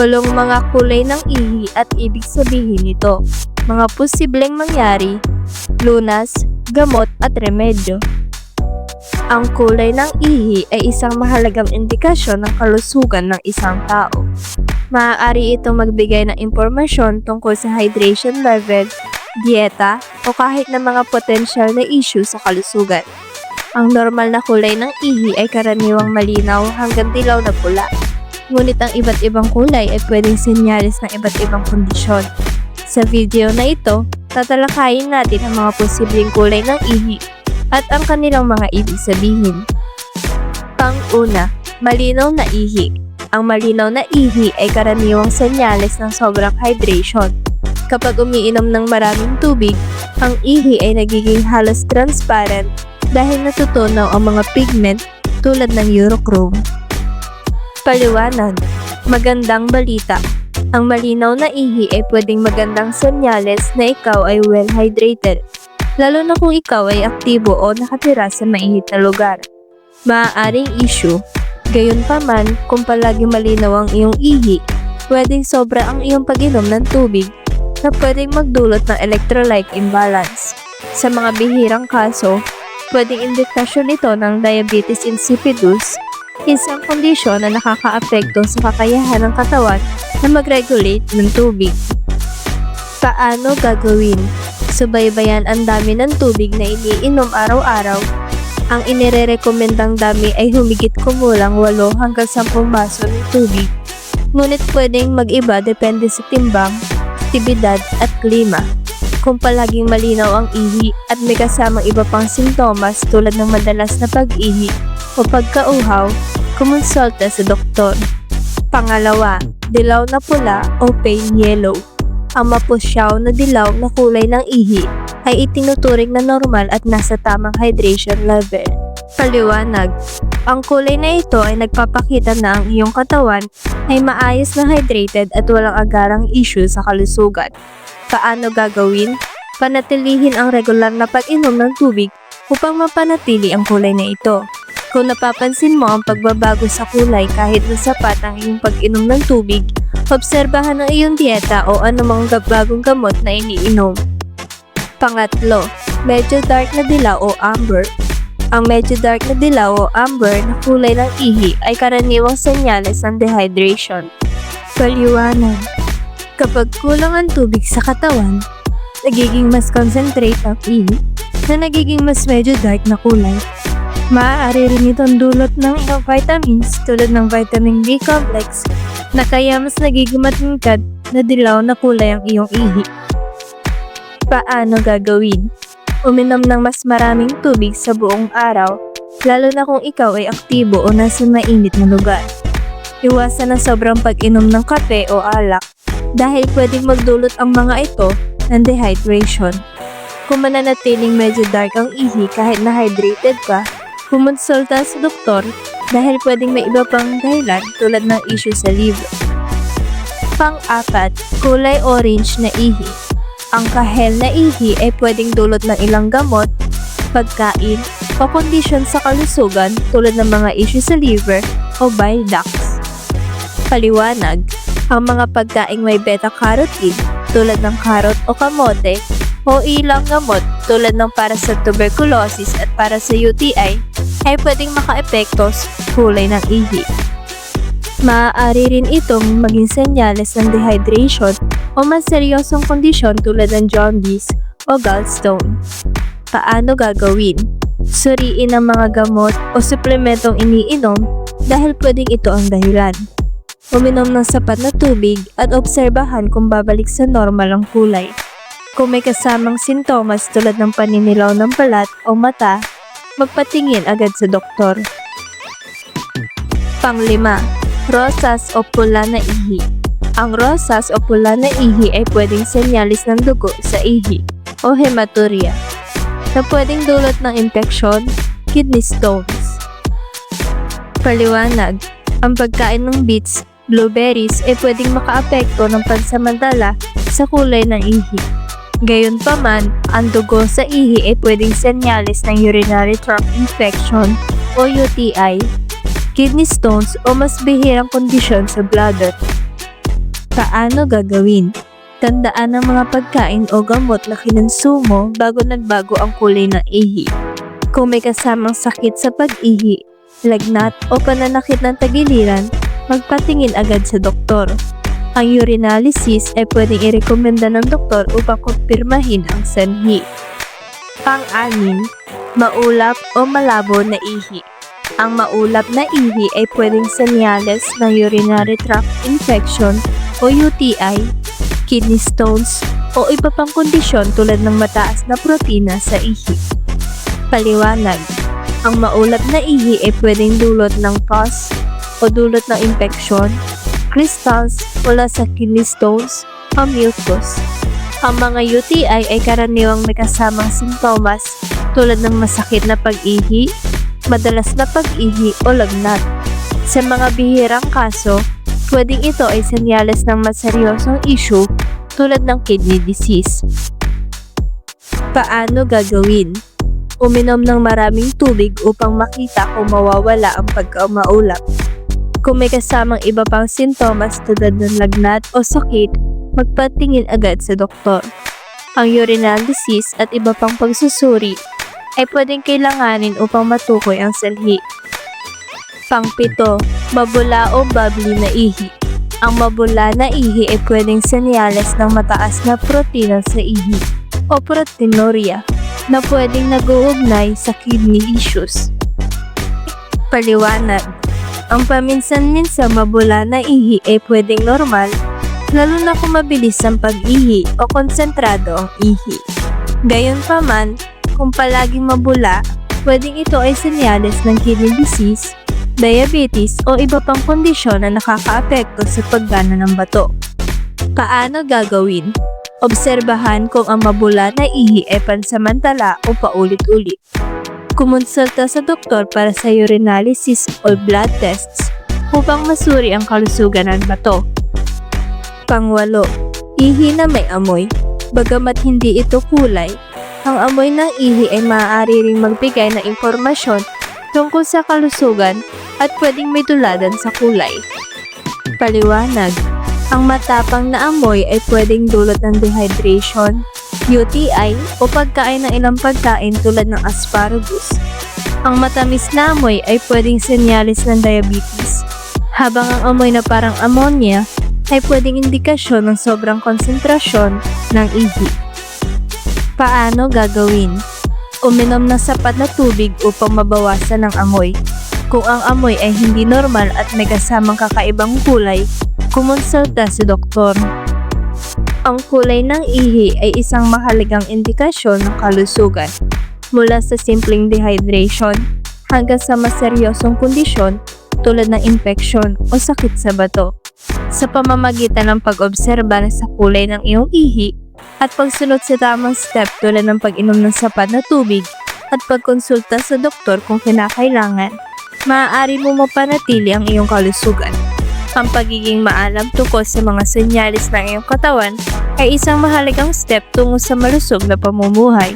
Walong mga kulay ng ihi at ibig sabihin nito. Mga posibleng mangyari, lunas, gamot at remedyo. Ang kulay ng ihi ay isang mahalagang indikasyon ng kalusugan ng isang tao. Maaari itong magbigay ng impormasyon tungkol sa hydration level, dieta, o kahit na mga potensyal na issue sa kalusugan. Ang normal na kulay ng ihi ay karaniwang malinaw hanggang dilaw na pula. Ngunit ang iba't ibang kulay ay pwedeng senyales ng iba't ibang kondisyon. Sa video na ito, tatalakayin natin ang mga posibleng kulay ng ihi at ang kanilang mga ibig sabihin. Pang-una, malinaw na ihi. Ang malinaw na ihi ay karaniwang senyales ng sobrang hydration. Kapag umiinom ng maraming tubig, ang ihi ay nagiging halos transparent dahil natutunaw ang mga pigment tulad ng urochrome. Paliwanag, magandang balita. Ang malinaw na ihi ay pwedeng magandang senyales na ikaw ay well hydrated, lalo na kung ikaw ay aktibo o nakatira sa mainit na lugar. Maaaring issue, gayon pa man kung palagi malinaw ang iyong ihi, pwedeng sobra ang iyong pag-inom ng tubig na pwedeng magdulot ng electrolyte imbalance. Sa mga bihirang kaso, pwedeng indikasyon ito ng diabetes insipidus, isang kondisyon na nakakaapekto sa kakayahan ng katawan na mag-regulate ng tubig. Paano gagawin? Subaybayan ang dami ng tubig na iniinom araw-araw. Ang inirerekomendang dami ay humigit kumulang 8 hanggang 10 baso ng tubig. Ngunit pwedeng mag-iba depende sa timbang, aktibidad at klima. Kung palaging malinaw ang ihi at may kasamang iba pang sintomas tulad ng madalas na pag-ihi o pagkauhaw, kumonsulta sa doktor. Pangalawa, dilaw na pula o pale yellow. Ang mapusyaw na dilaw na kulay ng ihi ay itinuturing na normal at nasa tamang hydration level. Paliwanag, ang kulay na ito ay nagpapakita na ang iyong katawan ay maayos na hydrated at walang agarang issue sa kalusugan. Paano gagawin? Panatilihin ang regular na pag-inom ng tubig upang mapanatili ang kulay na ito. Kung napapansin mo ang pagbabago sa kulay kahit na sapat ang iyong pag-inom ng tubig, obserbahan ang iyong dieta o anumang bagong gamot na iniinom. Pangatlo, medyo dark na dilaw o amber. Ang medyo dark na dilaw o amber na kulay ng ihi ay karaniwang senyales ng dehydration. Paliwanag, kapag kulang ang tubig sa katawan, nagiging mas concentrate ang ihi na nagiging mas medyo dark na kulay. Maaari rin itong dulot ng ilang vitamins tulad ng vitamin B complex na kaya mas nagiging matingkad na dilaw na kulay ang iyong ihi. Paano gagawin? Uminom ng mas maraming tubig sa buong araw, lalo na kung ikaw ay aktibo o nasa mainit na lugar. Iwasan ang sobrang pag-inom ng kape o alak dahil pwedeng magdulot ang mga ito ng dehydration. Kung mananatiling medyo dark ang ihi kahit na hydrated ka, kumonsulta sa doktor dahil pwedeng may iba pang dahilan tulad ng issue sa liver. Pang-apat, kulay orange na ihi. Ang kahel na ihi ay pwedeng dulot ng ilang gamot, pagkain, o kondisyon sa kalusugan tulad ng mga issue sa liver o bile ducts. Paliwanag, ang mga pagkaing may beta-carotene tulad ng karot o kamote o ilang gamot tulad ng para sa tuberculosis at para sa UTI ay pwedeng makaepekto sa kulay ng ihi. Maaari rin itong maging senyales ng dehydration o mas seryosong kondisyon tulad ng jaundice o gallstone. Paano gagawin? Suriin ang mga gamot o suplementong iniinom dahil pwedeng ito ang dahilan. Uminom ng sapat na tubig at obserbahan kung babalik sa normal ang kulay. Kung may kasamang sintomas tulad ng paninilaw ng balat o mata, magpatingin agad sa doktor. Panglima, rosas o pula na ihi. Ang rosas o pula na ihi ay pwedeng senyalis ng dugo sa ihi o hematuria na pwedeng dulot ng infeksyon, kidney stones. Paliwanag, ang pagkain ng beets, blueberries ay pwedeng makaapekto ng pansamantala sa kulay ng ihi. Gayunpaman, ang dugo sa ihi ay pwedeng senyales ng urinary tract infection o UTI, kidney stones o mas bihirang kondisyon sa bladder. Paano gagawin? Tandaan ang mga pagkain o gamot na kinonsumo bago nagbago ang kulay ng ihi. Kung may kasamang sakit sa pag-ihi, lagnat o pananakit ng tagiliran, magpatingin agad sa doktor. Ang urinalysis ay pwedeng irekomenda ng doktor upang kumpirmahin ang sanhi. Pang-anim, maulap o malabo na ihi. Ang maulap na ihi ay pwedeng senyales ng urinary tract infection o UTI, kidney stones, o iba pang kondisyon tulad ng mataas na protina sa ihi. Paliwanag, ang maulap na ihi ay pwedeng dulot ng pus o dulot ng infeksyon, crystals mula sa kidney stones o mucus. Ang mga UTI ay karaniwang may kasamang simptomas tulad ng masakit na pag-ihi, madalas na pag-ihi o lagnat. Sa mga bihirang kaso, pwedeng ito ay senyales ng mas seryosong issue tulad ng kidney disease. Paano gagawin? Uminom ng maraming tubig upang makita kung mawawala ang pagkamaulap. Kung may kasamang iba pang sintomas tulad ng lagnat o sakit, magpatingin agad sa doktor. Ang urinalysis at iba pang pagsusuri ay pwedeng kailanganin upang matukoy ang salhi. Pangpito, mabula o bubbly na ihi. Ang mabula na ihi ay pwedeng senyales ng mataas na protina sa ihi o proteinuria na pwedeng nag-uugnay sa kidney issues. Paliwanag, ang paminsan-minsan mabula na ihi ay pwedeng normal lalo na kung mabilis ang pag-ihi o konsentrado ang ihi. Gayunpaman, kung palaging mabula, pwedeng ito ay senyales ng kidney disease, diabetes o iba pang kondisyon na nakakaapekto sa paggana ng bato. Paano gagawin? Obserbahan kung ang mabula na ihi ay pansamantala o paulit-ulit. Kumonsulta sa doktor para sa urinalysis o blood tests upang masuri ang kalusugan ng bato. Pangwalo, ihi na may amoy. Bagamat hindi ito kulay, ang amoy ng ihi ay maaari ring magbigay ng impormasyon tungkol sa kalusugan at pwedeng may tuladan sa kulay. Paliwanag, ang matapang na amoy ay pwedeng dulot ng dehydration, UTI o pagkain ng ilang pagkain tulad ng asparagus. Ang matamis na amoy ay pwedeng senyalis ng diabetes, habang ang amoy na parang ammonia ay pwedeng indikasyon ng sobrang konsentrasyon ng ihi. Paano gagawin? Uminom ng sapat na tubig upang mabawasan ang amoy. Kung ang amoy ay hindi normal at may kasamang kakaibang kulay, kumonsulta si doktor. Ang kulay ng ihi ay isang mahalagang indikasyon ng kalusugan mula sa simpleng dehydration hanggang sa mas seryosong kondisyon tulad ng infeksyon o sakit sa bato. Sa pamamagitan ng pag-obserba sa kulay ng iyong ihi at pagsunod sa tamang step tulad ng pag-inom ng sapat na tubig at pagkonsulta sa doktor kung kinakailangan, maaari mo mapanatili ang iyong kalusugan. Ang pagiging maalam tungkol sa mga senyalis ng iyong katawan ay isang mahalagang step tungo sa malusog na pamumuhay